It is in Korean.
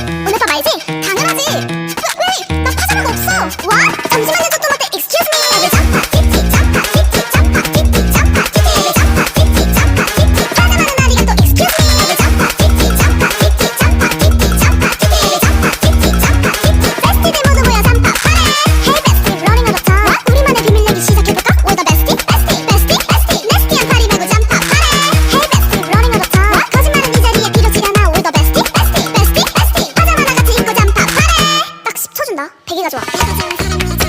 오늘 밤 알지? 당연하지. 왜? 나 파자마가 없어. 와? Thank you.